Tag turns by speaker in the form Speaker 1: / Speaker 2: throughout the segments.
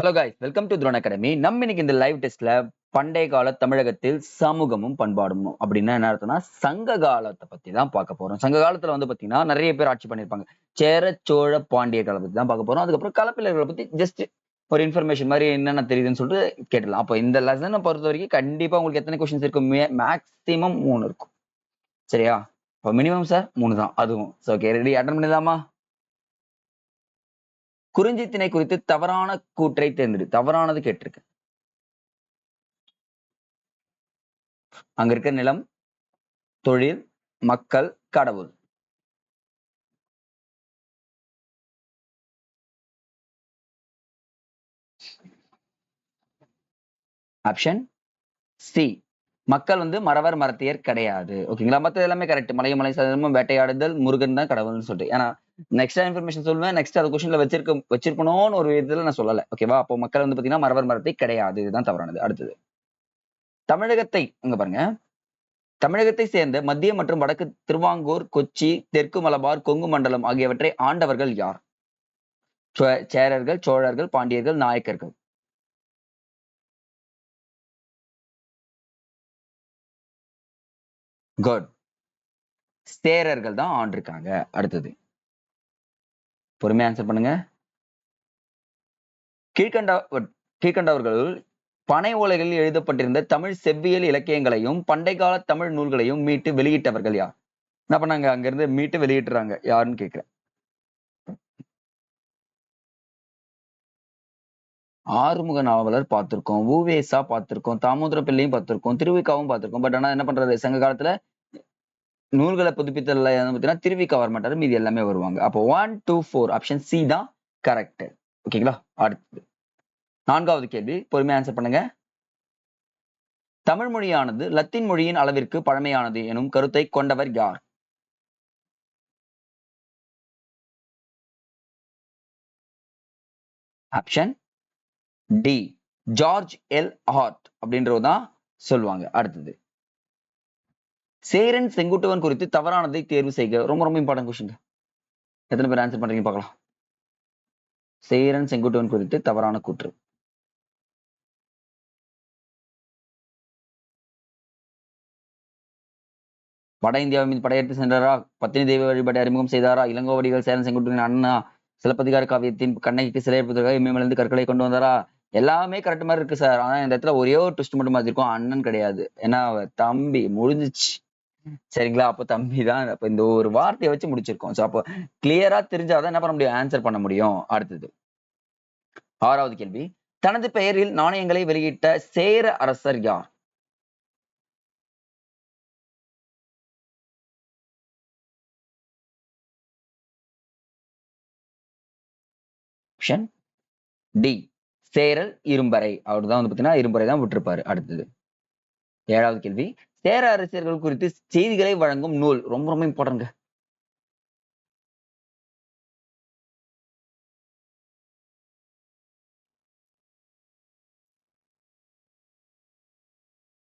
Speaker 1: Hello guys welcome to drone academy நம்ம இன்னைக்கு இந்த லைவ் டெஸ்ட்ல பண்டைய கால தமிழகத்தில் சமூகமும் பண்பாடும் அப்படின்னா என்ன அர்த்தம்னா சங்க காலத்தை பத்தி தான் பார்க்க போறோம். சங்க காலத்துல வந்து பாத்தீங்கன்னா நிறைய பேர் ஆட்சி பண்ணிருப்பாங்க சேர சோழ பாண்டிய காலத்தை பத்தி தான் பார்க்க போறோம். அதுக்கப்புறம் கலப்பிலர்களை பத்தி ஜஸ்ட் ஒரு இன்ஃபர்மேஷன் மாதிரி என்னென்ன தெரியுதுன்னு சொல்லிட்டு கேட்டலாம் அப்போ இந்த லெசனை பொறுத்த வரைக்கும் கண்டிப்பா உங்களுக்கு எத்தனை கொஸ்டின்ஸ் இருக்கும் மேக்ஸிமம் மூணு இருக்கும். சரியா? இப்போ மினிமம் சார் மூணு தான். அதுவும். ஓகே ரெடி அட்டன் பண்ணிடலாமா? குறிஞ்சி திணை குறித்து தவறான கூற்றை தேர்ந்தெடு. தவறானது கேட்டிருக்கு அங்க இருக்க நிலம் தொழில் மக்கள் கடவுள். ஆப்ஷன் சி மக்கள் வந்து மறவர் மரத்தியர் கிடையாது. ஓகேங்களா மற்ற எல்லாமே கரெக்ட் மலையும் மலை சதமும் வேட்டையாடுதல் முருகன் தான் கடவுள்னு சொல்லிட்டு. ஏன்னா நெக்ஸ்ட் இன்ஃபர்மேஷன் சொல்லுவேன் நெக்ஸ்ட் அது கொஸ்டின்ல வச்சிருக்க வச்சிருக்கணும்னு ஒரு விதத்துல நான் சொல்லலை. ஓகேவா அப்போ மக்கள் வந்து பாத்தீங்கன்னா மரவர் மரத்தை கிடையாது. இதுதான் தவறானது. அடுத்தது. தமிழகத்தை இங்க பாருங்க. தமிழகத்தை சேர்ந்த மத்திய மற்றும் வடக்கு திருவாங்கூர் கொச்சி தெற்கு மலபார் கொங்கு மண்டலம் ஆகியவற்றை ஆண்டவர்கள் யார்? சோ- சேரர்கள் சோழர்கள் பாண்டியர்கள் நாயக்கர்கள். குட் சேரர்கள் தான் ஆண்டிருக்காங்க. அடுத்தது. பொறுமையா ஆன்சர் பண்ணுங்க. கீழ்கண்ட கீழ்கண்டவர்களுள் பனை ஓலைகளில் எழுதப்பட்டிருந்த தமிழ் செவ்வியல் இலக்கியங்களையும் பண்டை கால தமிழ் நூல்களையும் மீட்டு வெளியிட்டவர்கள் யார்? என்ன பண்ணாங்க? அங்க இருந்து மீட்டு வெளியிட்டுறாங்க. யாருன்னு கேட்குறேன். ஆறுமுக நாவலர் பார்த்திருக்கோம் ஊவேசா பார்த்திருக்கோம் தாமோதர பிள்ளையும் பார்த்திருக்கோம் திருவிக்காவும் பார்த்திருக்கோம். பட் ஆனா என்ன பண்றாரு சங்க காலத்துல நூல்களை புதுப்பித்தல் பார்த்தீங்கன்னா திருவிக்கா வர மாட்டாரு மீதி எல்லாமே வருவாங்க. அப்போ one two four option C தான் கரெக்ட் ஓகேங்களா அடுத்தது. நான்காவது கேள்வி. பொறுமையா ஆன்சர் பண்ணுங்க. தமிழ் மொழியானது லத்தீன் மொழியின் அளவிற்கு பழமையானது எனும் கருத்தை கொண்டவர் யார்? Option D George L Hart அப்படின்றது தான் சொல்லுவாங்க. அடுத்தது. சேரன் செங்குட்டுவன் குறித்து தவறானதை தேர்வு செய்க. ரொம்ப ரொம்ப இம்பார்ட்டன்ட் கொஸ்டின் எத்தனை பேர் ஆன்சர் பண்றீங்க பார்க்கலாம். சேரன் செங்குட்டுவன் குறித்து தவறான கூற்று. வட இந்தியாவின் மீது படையெடுத்து சென்றாரா? பத்தினி தெய்வ வழிபாட்டை அறிமுகம் செய்தாரா? இளங்கோவடிகள் சேரன் செங்குட்டுவின் அண்ணா சிலப்பதிகார காவியத்தின் கண்ணகிக்கு சிலையப்பதற்காக இமயமலிருந்து கற்களை கொண்டு வந்தாரா? எல்லாமே கரெக்ட் மாதிரி இருக்கு சார் ஆனா இந்த இடத்துல ஒரே ஒரு ட்விஸ்ட் மட்டும் மாதிரி இருக்கும் அண்ணன் கிடையாது. ஏன்னா தம்பி முடிஞ்சிச்சு. சரிங்களா? அப்போ தம்பி தான் அப்போ இந்த ஒரு வார்த்தையை வச்சு முடிச்சிருக்கோம். ஸோ அப்போ கிளியரா தெரிஞ்சாதான் என்ன பண்ண முடியும்? ஆன்சர் பண்ண முடியும். அடுத்தது. ஆறாவது கேள்வி. தனது பெயரில் நாணயங்களை வெளியிட்ட சேர அரசர் யார்? Option D Cheral Irumporai. அவர் தான் வந்து பார்த்தீங்கன்னா இரும்பறை தான் விட்டுருப்பாரு. அடுத்தது. ஏழாவது கேள்வி. சேர அரசியர்கள் குறித்து செய்திகளை வழங்கும் நூல். ரொம்ப ரொம்ப இம்பார்ட்டன்ட்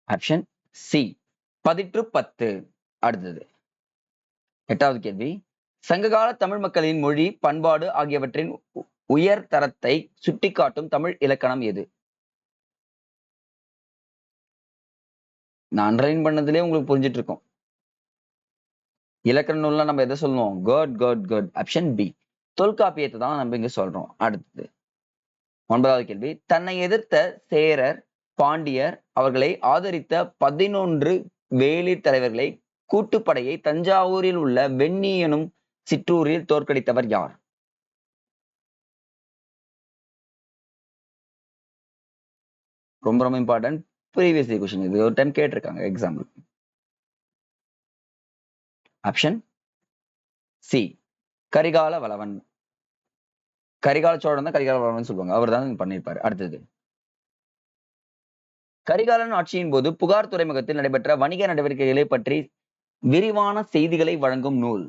Speaker 1: ஆப்ஷன் சி பதிற்று பத்து. அடுத்தது. எட்டாவது கேள்வி. சங்ககால தமிழ் மக்களின் மொழி பண்பாடு ஆகியவற்றின் உயர் தரத்தை சுட்டிக்காட்டும் தமிழ் இலக்கணம் எது? நான் அண்டர்லைன் பண்ணதுலேயே உங்களுக்கு புரிஞ்சிட்டு இருக்கும். இலக்கண நூல்லாம் நம்ம எதை சொல்லுவோம்? Good good good option B தொல்காப்பியத்தை தான் நம்ம இங்க சொல்றோம். அடுத்தது. ஒன்பதாவது கேள்வி. தன்னை எதிர்த்த சேரர் பாண்டியர் அவர்களை ஆதரித்த பதினொன்று வேலி தலைவர்களை கூட்டுப்படையை தஞ்சாவூரில் உள்ள வெண்ணி எனும் சிற்றூரில் தோற்கடித்தவர் யார்? ரொம்ப ரொம்ப இம்பார்ட்டன்ட் ப்ரீவியஸ் கொஷின் இது ஒரு டைம் கேட்டிருக்காங்க example option C Karikala Valavan. Karikala Cholan தான் கரிகால வளவன் சொல்லுவாங்க. அவர் தான் பண்ணியிருப்பாரு. அடுத்தது. கரிகாலன் ஆட்சியின் போது புகார் துறைமுகத்தில் நடைபெற்ற வணிக நடவடிக்கைகளை பற்றி விரிவான செய்திகளை வழங்கும் நூல்.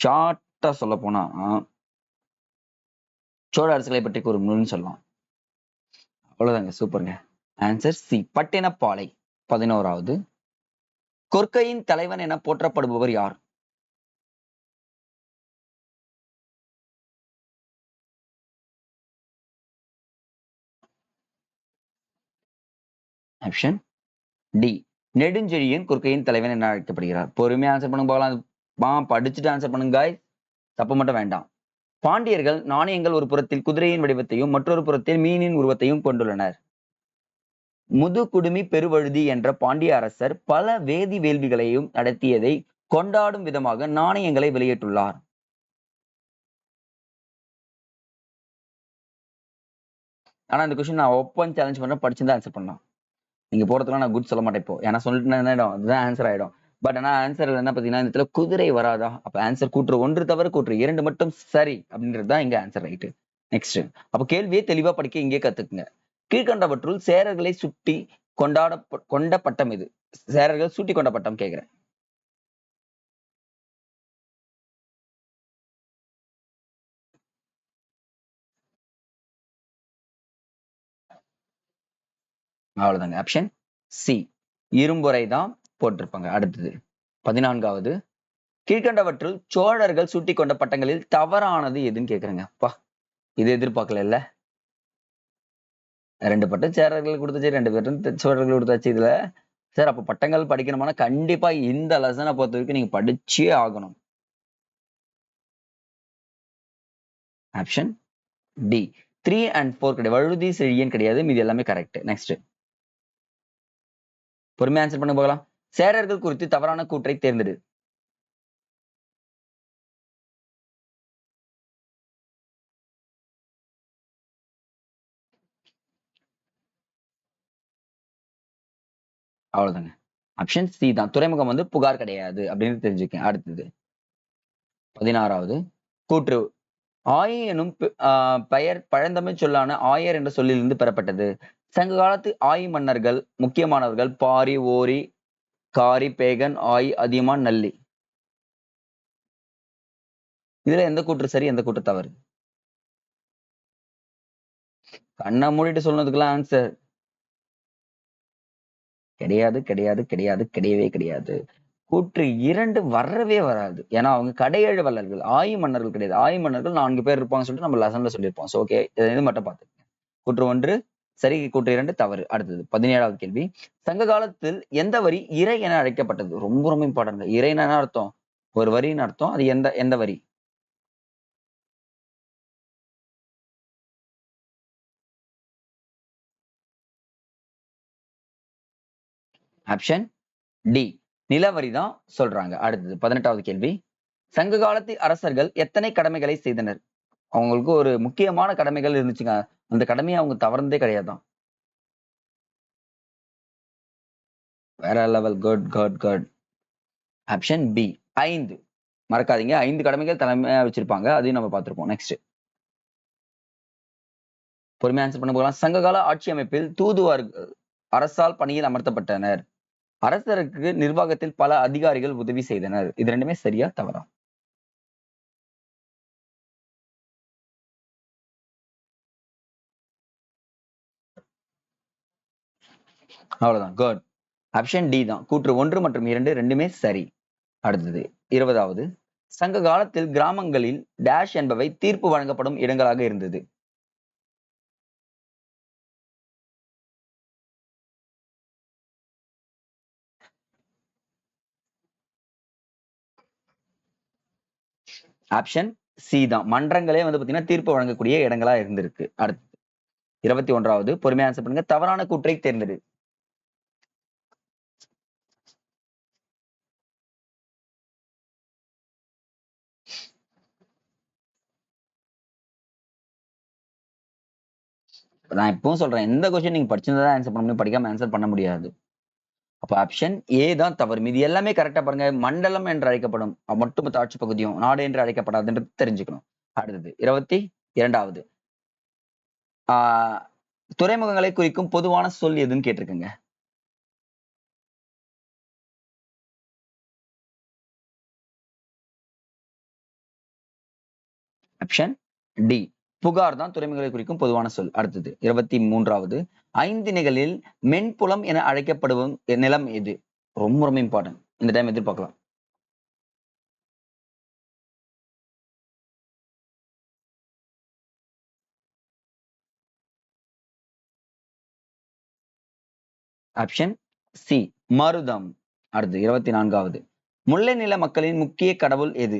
Speaker 1: ஷார்ட்டா சொல்ல போனா சோழ அரசுகளை பற்றி கூறும் நூல்னு சொல்லலாம். அவ்வளோதாங்க சூப்பருங்க ஆன்சர் சி பட்டினப்பாலை. பதினோராவது. கொர்க்கையின் தலைவன் என போற்றப்படுபவர் யார்? ஆப்ஷன் டி நெடுஞ்செழியன் குறுக்கையின் தலைவன் என அழைக்கப்படுகிறார். பொறுமையாக ஆன்சர் பண்ணுங்க பார்க்கலாம் படிச்சுட்டு ஆன்சர் பண்ணுங்க தப்பு மட்டும் வேண்டாம். பாண்டியர்கள் நாணயங்கள் ஒரு புறத்தில் குதிரையின் வடிவத்தையும் மற்றொரு புறத்தில் மீனின் உருவத்தையும் கொண்டுள்ளனர். முதுகுடுமி பெருவழுதி என்ற பாண்டிய அரசர் பல வேதி வேள்விகளையும் நடத்தியதை கொண்டாடும் விதமாக நாணயங்களை வெளியிட்டுள்ளார். ஆனா இந்த கொஸ்டின் நான் ஓப்பன் சேலஞ்ச் பண்ண படிச்சிருந்தா ஆன்சர் பண்ணலாம் நீங்க போறதுக்குலாம் நான் குட் சொல்ல மாட்டேன் இப்போ. ஏன்னா சொல்லிட்டு என்ன ஆயிடும்? அதுதான் ஆன்சர் ஆயிடும். பட் ஆனா ஆன்சர் என்ன பாத்தீங்கன்னா இந்த இடத்துல குதிரை வராதா? அப்ப ஆன்சர் கூற்று ஒன்று தவிர கூற்று இரண்டு மட்டும் சரி அப்படின்றது தான் இங்க ஆன்சர் ரைட்டு நெக்ஸ்ட் அப்ப கேள்வியை தெளிவா படிக்க இங்கே கத்துக்குங்க. கீழ்கண்டவற்றுள் சேரர்களை சுட்டி கொண்டாட கொண்ட பட்டம் இது. சேரர்கள் சுட்டி கொண்ட பட்டம் கேக்குறேன். அவ்வளவுதாங்க. ஆப்ஷன் சி இரும்புரை தான் போட்டிருப்பாங்க. அடுத்தது பதினான்காவது கீழ்கண்டவற்றில் சோழர்கள் சூட்டி கொண்ட பட்டங்களில் தவறானது எதுன்னு கேக்குறேங்க. அப்பா இது எதிர்பார்க்கல இல்ல ரெண்டு பட்டம் சேரர்கள் கொடுத்தாச்சு ரெண்டு பேரும் சோழர்கள் கொடுத்தாச்சு இதுல. சார் அப்போ பட்டங்கள் படிக்கணுமானா கண்டிப்பா இந்த லெசனை பொறுத்த வரைக்கும் நீங்க படிச்சே ஆகணும். Option D three and four கிடையாது. வழுதி செழியன் கிடையாது. மீதி எல்லாமே கரெக்ட் நெக்ஸ்ட் பொறுமையா ஆன்சர் பண்ண போகலாம். சேரர்கள் குறித்து தவறான கூற்றை தேர்ந்தெடு. அவ்வளவுதாங்க. ஆப்ஷன் சி தான். துறைமுகம் வந்து புகார் கிடையாது அப்படின்னு தெரிஞ்சுக்கேன். அடுத்தது. பதினாறாவது. கூற்று. ஆயி எனும் பெயர் பழந்தமிழ் சொல்லான ஆயர் என்ற சொல்லிலிருந்து பெறப்பட்டது. சங்க காலத்து ஆயி மன்னர்கள் முக்கியமானவர்கள் பாரி ஓரி காரி பேகன் ஆயி அதியமான் நல்லி. இதுல எந்த கூற்று சரி எந்த கூற்று தவறு? கண்ணை மூடிட்டு சொன்னதுக்கெல்லாம் ஆன்சர் கிடையாது கிடையாது கிடையாது கிடையவே கிடையாது. கூற்று இரண்டு வரவே வராது. ஏன்னா அவங்க கடையேழு வல்லர்கள் ஆயு மன்னர்கள் கிடையாது. ஆயு மன்னர்கள் நான்கு பேர் இருப்பாங்கன்னு சொல்லிட்டு நம்ம லெசன்ல சொல்லியிருப்போம். ஸோ ஓகே இது மட்டும் பார்த்துக்கங்க. கூற்று ஒன்று சரி கூற்று இரண்டு தவறு. அடுத்தது பதினேழாவது கேள்வி. சங்க காலத்தில் எந்த வரி இறை என அழைக்கப்பட்டது? ரொம்ப ரொம்ப இம்பார்ட்டன்ட் இறைன்னு என்ன அர்த்தம்? ஒரு வரின்னு அர்த்தம். அது எந்த எந்த வரி? Option D. நிலவரி தான் சொல்றாங்க. அடுத்தது பதினெட்டாவது கேள்வி. சங்க காலத்து அரசர்கள் எத்தனை கடமைகளை செய்தனர்? அவங்களுக்கு ஒரு முக்கியமான கடமைகள் இருந்துச்சுங்க. அந்த கடமையை அவங்க தவறந்தே கிடையாதான் வேற level good good good option B ஐந்து. மறக்காதீங்க. ஐந்து கடமைகள் தலைமையாக வச்சிருப்பாங்க. அதையும் நம்ம பார்த்துருப்போம். நெக்ஸ்ட் பொறுமையாக ஆன்சர் பண்ண போகலாம். சங்ககால ஆட்சி அமைப்பில் தூதுவார் அரசால் பணியில் அமர்த்தப்பட்டனர். அரசருக்கு நிர்வாகத்தில் பல அதிகாரிகள் உதவி செய்தனர். இது ரெண்டுமே சரியா தவறா? அவ்வளவுதான். குட் ஆப்ஷன் டி தான். கூற்று ஒன்று மற்றும் இரண்டு ரெண்டுமே சரி. அடுத்தது இருபதாவது. சங்க காலத்தில் கிராமங்களில் டேஷ் என்பவை தீர்ப்பு வழங்கப்படும் இடங்களாக இருந்தது. ஆப்ஷன் சி தான். மன்றங்களே வந்து பாத்தீங்கன்னா தீர்ப்பு வழங்கக்கூடிய இடங்களா இருந்திருக்கு. அடுத்து இருபத்தி ஒன்றாவது. பொறுமையா ஆன்சர் பண்ணுங்க. தவறான கூற்றை தேர்ந்தெடு. நான் இப்பவும் சொல்றேன் எந்த கொஸ்டின் நீங்க படிச்சிருந்தா ஆன்சர் பண்ண முடியும் படிக்காம ஆன்சர் பண்ண முடியாது. அப்போ ஆப்ஷன் ஏ தான் தவறு. மீதி எல்லாமே கரெக்டா பாருங்க. மண்டலம் என்று அழைக்கப்படும் ஒட்டுமொத்த ஆட்சி பகுதியும் நாடு என்று அழைக்கப்படாதுன்றது தெரிஞ்சுக்கணும். அடுத்தது இருபத்தி இரண்டாவது. ஆஹ் துறைமுகங்களை குறிக்கும் பொதுவான சொல் எதுன்னு கேட்டிருக்குங்க. ஆப்ஷன் டி புகார் தான் துறைமுகங்களை குறிக்கும் பொதுவான சொல். அடுத்தது இருபத்தி மூன்றாவது ஐந்து நிகழில் மென்புலம் என அழைக்கப்படும் நிலம் எது? ரொம்ப ரொம்ப இம்பார்ட்டன்ட் இந்த டைம் எதிர்பார்க்கலாம். ஆப்ஷன் சி மருதம். அடுத்து இருபத்தி நான்காவது முல்லை நில மக்களின் முக்கிய கடவுள் எது?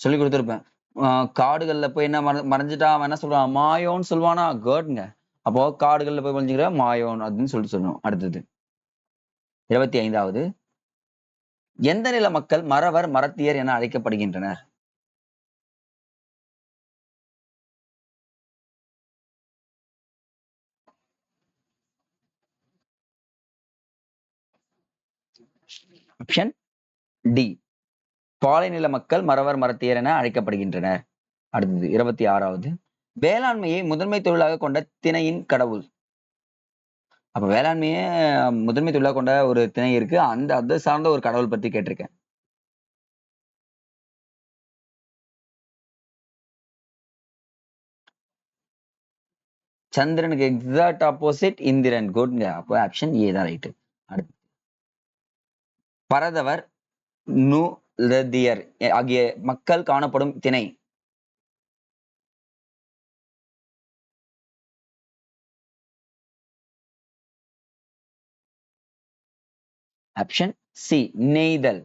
Speaker 1: சொல்லி கொடுத்துருப்பேன். ஆஹ் காடுகள்ல போய் என்ன மற மறைஞ்சிட்டா அவன் என்ன சொல்றான்? மாயோன்னு சொல்லுவானா கேர்டுங்க அப்போ காடுகள்ல போய் மறைஞ்சுக்கிற மாயோன் அப்படின்னு சொல்லிட்டு சொல்லணும். அடுத்தது. இருபத்தி ஐந்தாவது. எந்த நில மக்கள் மறவர் மரத்தியர் என அழைக்கப்படுகின்றனர்? ஆப்ஷன் டி பாலைநில மக்கள் மறவர் மரத்தியர் என அழைக்கப்படுகின்றனர். அடுத்தது இருபத்தி ஆறாவது. வேளாண்மையை முதன்மை தொழிலாக கொண்ட திணையின் கடவுள். அப்ப வேளாண்மையே முதன்மை தொழிலாக கொண்ட ஒரு திணை இருக்கு. அந்த அது சார்ந்த ஒரு கடவுள் பத்தி கேட்டிருக்கேன். சந்திரனுக்கு எக்ஸாக்ட் ஆப்போசிட் இந்திரன். குட்ங்க அப்போ ஆப்ஷன் ஏ தான் ரைட்டு அடுத்து பரதவர் நூ லதியர் ஆகிய மக்கள் காணப்படும் திணை. ஆப்ஷன் சி நெய்தல்.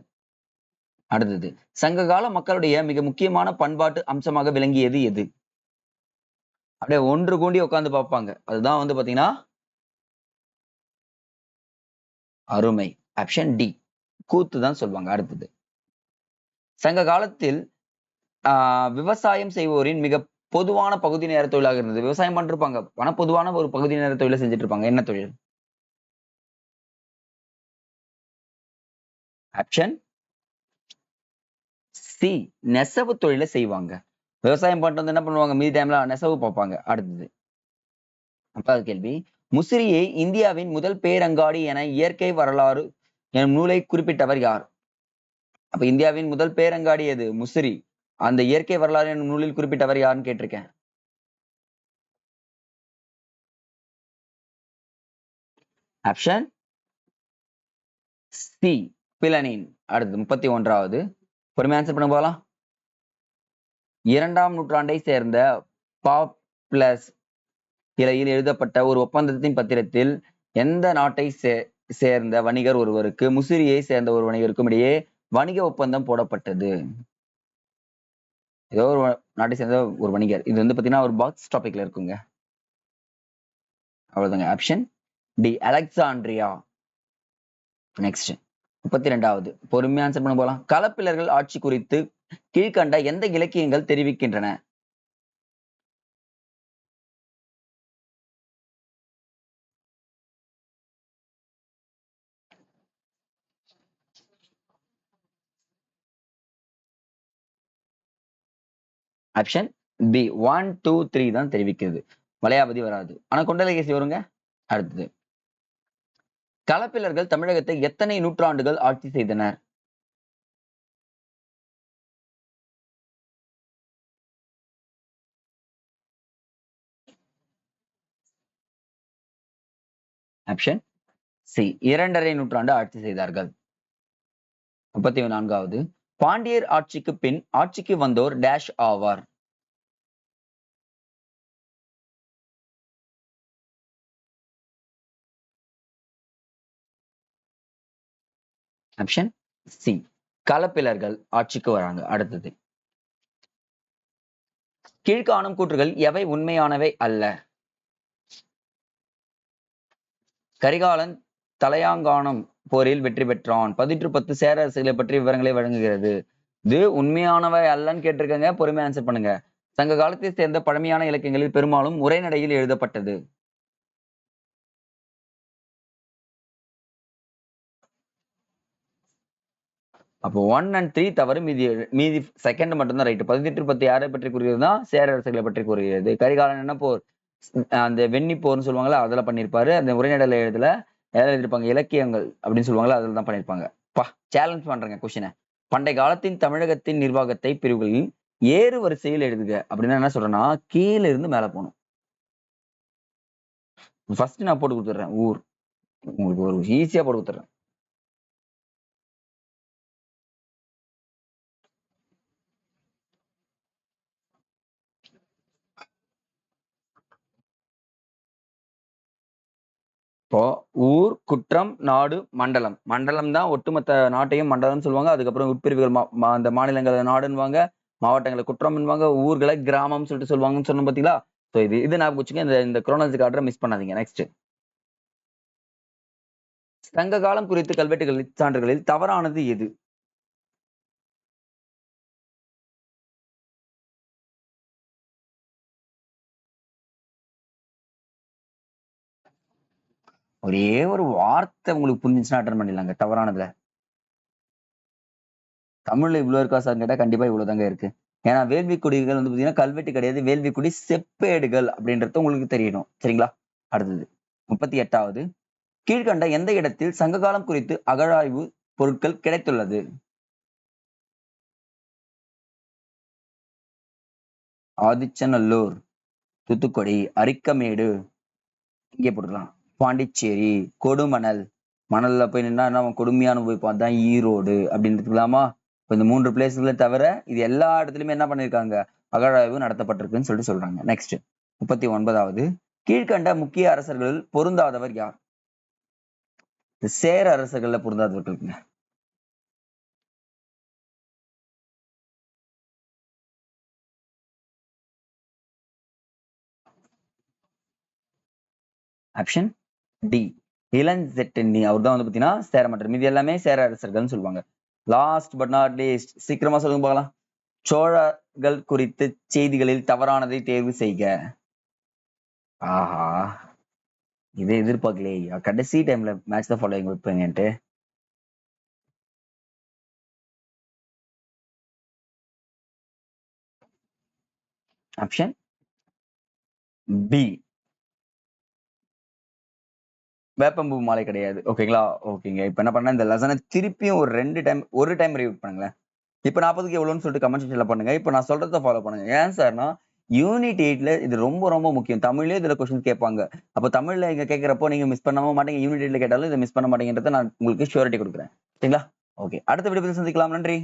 Speaker 1: அடுத்தது சங்ககால மக்களுடைய மிக முக்கியமான பண்பாட்டு அம்சமாக விளங்கியது எது? அப்படியே ஒன்று கூண்டி உட்கார்ந்து பார்ப்பாங்க. அதுதான் வந்து பாத்தீங்கன்னா அருமை. ஆப்ஷன் டி கூத்து தான் சொல்லுவாங்க. அடுத்தது சங்க காலத்தில் ஆஹ் விவசாயம் செய்வோரின் மிக பொதுவான பகுதி நேர தொழிலாக இருந்தது. விவசாயம் பண்ணிருப்பாங்க. ஆனா பொதுவான ஒரு பகுதி நேர தொழிலை செஞ்சுட்டு இருப்பாங்க என்ன தொழில்? ஆப்ஷன் சி நெசவு தொழிலை செய்வாங்க. விவசாயம் பண்ணிட்டு வந்து என்ன பண்ணுவாங்க? மீதி டைம்ல நெசவு பார்ப்பாங்க. அடுத்தது. அப்பாவது கேள்வி. முசிறியை இந்தியாவின் முதல் பேரங்காடி என இயற்கை வரலாறு எனும் நூலை குறிப்பிட்டவர் யார்? அப்ப இந்தியாவின் முதல் பேரங்காடி எது? முசிறி. அந்த இயற்கை வரலாறு எனும் நூலில் குறிப்பிட்டவர் யாருன்னு கேட்டிருக்கேன். Option C. பிலனின் அடுத்து முப்பத்தி ஒன்றாவது. பொறுமை ஆன்சர் பண்ண போகலாம் இரண்டாம் நூற்றாண்டை சேர்ந்த பாப்ளஸ் இலையில் எழுதப்பட்ட ஒரு ஒப்பந்தத்தின் பத்திரத்தில் எந்த நாட்டை சே சேர்ந்த வணிகர் ஒருவருக்கு முசிறியை சேர்ந்த ஒரு வணிகருக்கும் இடையே வணிக ஒப்பந்தம் போடப்பட்டது. ஏதோ ஒரு நாட்டை சேர்ந்த ஒரு வணிகர். இது வந்து பாத்தீங்கன்னா ஒரு பாக்ஸ் டாபிக்ல இருக்குங்க. அவ்வளவுதாங்க. ஆப்ஷன் டி அலெக்சாண்ட்ரியா நெக்ஸ்ட் முப்பத்தி ரெண்டாவது பொறுமையா ஆன்சர் பண்ண போலாம். களப்பிலர்கள் ஆட்சி குறித்து கீழ்கண்ட எந்த இலக்கியங்கள் தெரிவிக்கின்றன? Option B. One two three தான் தெரிவிக்கிறது. வளையாபதி வராது. ஆனா குண்டலகேசி வருங்க? அடுத்தது. களப்பிலர்கள் தமிழகத்தை எத்தனை நூற்றாண்டுகள் ஆட்சி செய்தனர்? Option C. இரண்டரை நூற்றாண்டு ஆட்சி செய்தார்கள். முப்பத்தி நான்காவது. பாண்டியர் ஆட்சிக்கு பின் ஆட்சிக்கு வந்தோர் டேஷ் ஆவார். ஆப்ஷன் சி களப்பிலர்கள் ஆட்சிக்கு வராங்க அடுத்தது. கீழ்காணும் கூற்றுகள் எவை உண்மையானவை அல்ல? கரிகாலன் தலையாங்கானம் போரில் வெற்றி பெற்றான். பதிற்று பத்து சேர அரசுகளை பற்றி விவரங்களை வழங்குகிறது. இது உண்மையானவை அல்லன்னு கேட்டிருக்கங்க. பொறுமை ஆன்சர் பண்ணுங்க. சங்க காலத்தை சேர்ந்த பழமையான இலக்கியங்களில் பெரும்பாலும் உரைநடையில் எழுதப்பட்டது. அப்போ ஒன் அண்ட் த்ரீ தவறு மீதி மீதி செகண்ட் மட்டும்தான் ரைட்டு பதினெட்டு பத்து யாரை பற்றி கூறுகிறது தான்? சேர அரசுகளை பற்றி கூறுகிறது. கரிகாலன் என்ன போர்? அந்த வெண்ணி போர்னு சொல்லுவாங்கல்ல அதில் பண்ணியிருப்பாரு. அந்த உரைநடல எழுதல எதாவது எழுதியிருப்பாங்க? இலக்கியங்கள் அப்படின்னு சொல்லுவாங்களா அதில் தான் பண்ணியிருப்பாங்க. பா சேலஞ்ச் பண்றேங்க கொஷினை பண்டைய காலத்தின் தமிழகத்தின் நிர்வாகத்தை பிரிவுகளில் ஏறு வரிசையில் எழுதுக அப்படின்னா என்ன சொல்றேன்னா கீழே இருந்து மேல போகணும். ஃபர்ஸ்ட் நான் போட்டு கொடுத்துட்றேன் ஊர். உங்களுக்கு ஒரு ஈஸியா போட்டு கொடுத்துட்றேன். இப்போ ஊர் குற்றம் நாடு மண்டலம். மண்டலம் தான் ஒட்டுமொத்த நாட்டையும் மண்டலம் சொல்லுவாங்க. அதுக்கப்புறம் உட்பிரிவுகள் மா- அந்த மாநிலங்களை நாடுன்னுவாங்க. மாவட்டங்களை குற்றம்னுவாங்க ஊர்களை கிராமம் சொல்லிட்டு சொல்லுவாங்கன்னு சொன்னோம் பாத்தீங்களா? ஸோ இது இது நான் வச்சுங்க இந்த இந்த குரோனாலஜி ஆர்டரை மிஸ் பண்ணாதீங்க. நெக்ஸ்ட் சங்க காலம் குறித்து கல்வெட்டுகள் சான்றுகளில் தவறானது எது? ஒரே ஒரு வார்த்தை உங்களுக்கு புரிஞ்சுச்சுன்னா அட்டன் பண்ணிடலாங்க. தவறானதுல. தமிழ்ல இவ்வளவு இருக்கா சார்? கேட்டா கண்டிப்பா இவ்வளவுதாங்க இருக்கு. ஏன்னா வேள்விக்குடிகள் வந்து பாத்தீங்கன்னா கல்வெட்டு கிடையாது வேள்விக்குடி செப்பேடுகள் அப்படின்றது உங்களுக்கு தெரியணும். சரிங்களா? அடுத்தது முப்பத்தி எட்டாவது கீழ்கண்ட எந்த இடத்தில் சங்ககாலம் குறித்து அகழாய்வு பொருட்கள் கிடைத்துள்ளது? ஆதிச்சநல்லூர் தூத்துக்குடி அரிக்கமேடு. இங்கே போட்டுக்கலாம். பாண்டிச்சேரி கொடுமணல். மணல்ல போய் நின்னா என்ன கொடுமையான போய் பார்த்தா ஈரோடு அப்படின்றதுக்கலாமா? இப்போ இந்த மூன்று பிளேஸ்களை தவிர இது எல்லா இடத்துலயுமே என்ன பண்ணிருக்காங்க? அகழாய்வு நடத்தப்பட்டிருக்குன்னு சொல்லிட்டு சொல்றாங்க. நெக்ஸ்ட் முப்பத்தி ஒன்பதாவது. கீழ்கண்ட முக்கிய அரசர்களில் பொருந்தாதவர் யார்? இந்த சேர அரசர்கள்ல பொருந்தாதவர்களுக்குங்க. ஆப்ஷன் டி இளஞ்செட்டெண்ணி அவர் தான் வந்து பாத்தீங்கன்னா சேர மீதி எல்லாமே சேர அரசர்கள்னு சொல்லுவாங்க. லாஸ்ட் பட் நாட் லீஸ்ட் சீக்கிரமா சொல்லுங்க பார்க்கலாம். சோழர்கள் குறித்து செய்திகளில் தவறானதை தேர்வு செய்க. ஆஹா. இதை எதிர்பார்க்கலையே? கடைசி டைம்ல மேட்ச் தான் ஃபாலோயிங் வைப்பேங்கன்ட்டு ஆப்ஷன் பி வேப்பம்பூ மாலை கிடையாது. ஓகேங்களா ஓகேங்க இப்போ என்ன பண்ண இந்த லெசனை திருப்பியும் ஒரு ரெண்டு டைம் ஒரு டைம் ரிவ்யூ பண்ணுங்களேன். இப்போ நாற்பதுக்கு எவ்வளோன்னு சொல்லிட்டு கமெண்ட் செக்ஷன்ல பண்ணுங்க. இப்போ நான் சொல்றதை ஃபாலோ பண்ணுங்க. ஏன் சார்னா யூனிட் எயிட்ல இது ரொம்ப ரொம்ப முக்கியம். தமிழ்லயே இதில் கொஸ்டின் கேட்பாங்க. அப்போ தமிழ்ல இங்க கேட்கறப்போ நீங்க மிஸ் பண்ணாம மாட்டீங்க. யூனிட் எயிட்ல கேட்டாலும் இதை மிஸ் பண்ண மாட்டேங்கிறத நான் உங்களுக்கு ஷூரிட்டி கொடுக்குறேன். சரிங்களா? ஓகே அடுத்த வீடியோ சந்திக்கலாம். நன்றி.